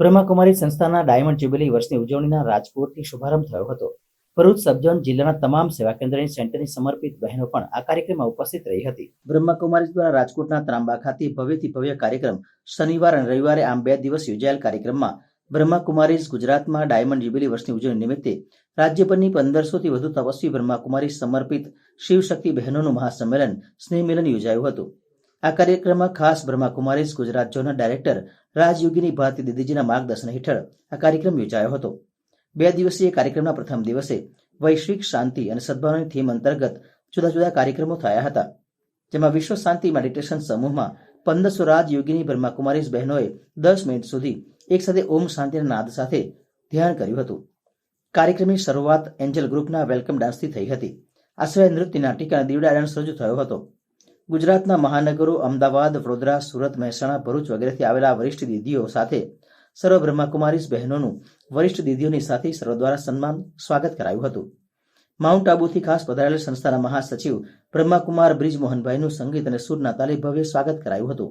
બ્રહ્માકુમારી સંસ્થાના diamond jubilee વર્ષની ઉજવણીના રાજકોટથી શુભારંભ થયો હતો. ભરૂચ સબજોન જિલ્લાના તમામ સેવા કેન્દ્રની સેન્ટરની સમર્પિત બહેનો પણ આ કાર્યક્રમમાં ઉપસ્થિત રહી હતી. બ્રહ્માકુમારી દ્વારા રાજકોટના ત્રાંબા ખાતે ભવ્યથી ભવ્ય કાર્યક્રમ શનિવાર અને રવિવારે આમ બે દિવસ યોજાયેલ કાર્યક્રમમાં બ્રહ્માકુમારીઝ ગુજરાતમાં ડાયમંડ જ્યુબિલી વર્ષની ઉજવણી નિમિત્તે રાજ્યભરની પંદરસોથી વધુ તપસ્વી બ્રહ્માકુમારી સમર્પિત શિવશક્તિ બહેનોનું મહાસંમેલન સ્નેહ મિલન યોજાયું હતું. આ કાર્યક્રમમાં ખાસ બ્રહ્માકુમારીઝ ગુજરાત ઝોનના ડાયરેક્ટર રાજયોગીની ભારતી દીદીજીના માર્ગદર્શન હેઠળ આ કાર્યક્રમ યોજાયો હતો. બે દિવસીય કાર્યક્રમના પ્રથમ દિવસે વૈશ્વિક શાંતિ અને સદભાવનાની થીમ અંતર્ગત જુદા જુદા કાર્યક્રમો થયા હતા. જેમાં વિશ્વ શાંતિ મેડિટેશન સમૂહમાં પંદરસો રાજયોગીની બ્રહ્માકુમારી બહેનોએ દસ મિનિટ સુધી એક સાથે ઓમ શાંતિના નાદ સાથે ધ્યાન કર્યું હતું. કાર્યક્રમની શરૂઆત એન્જલ ગ્રુપના વેલકમ ડાન્સથી થઈ હતી. આ સિવાય નૃત્ય નાટિકા અને દીવડા ડાન્સ રજૂ થયો હતો. ગુજરાતના મહાનગરો અમદાવાદ, વડોદરા, સુરત, મહેસાણા, ભરૂચ વગેરેથી આવેલા વરિષ્ઠ દીદીઓ સાથે સર્વ બ્રહ્માકુમારી બહેનોનું વરિષ્ઠ દીદીઓની સાથે સર્વ દ્વારા સન્માન સ્વાગત કરાયું હતું. માઉન્ટ આબુથી ખાસ પધારેલ સંસ્થાના મહાસચિવ બ્રહ્માકુમાર બ્રિજ મોહનભાઈનું સંગીત અને સુરના તાલે ભવ્ય સ્વાગત કરાયું હતું.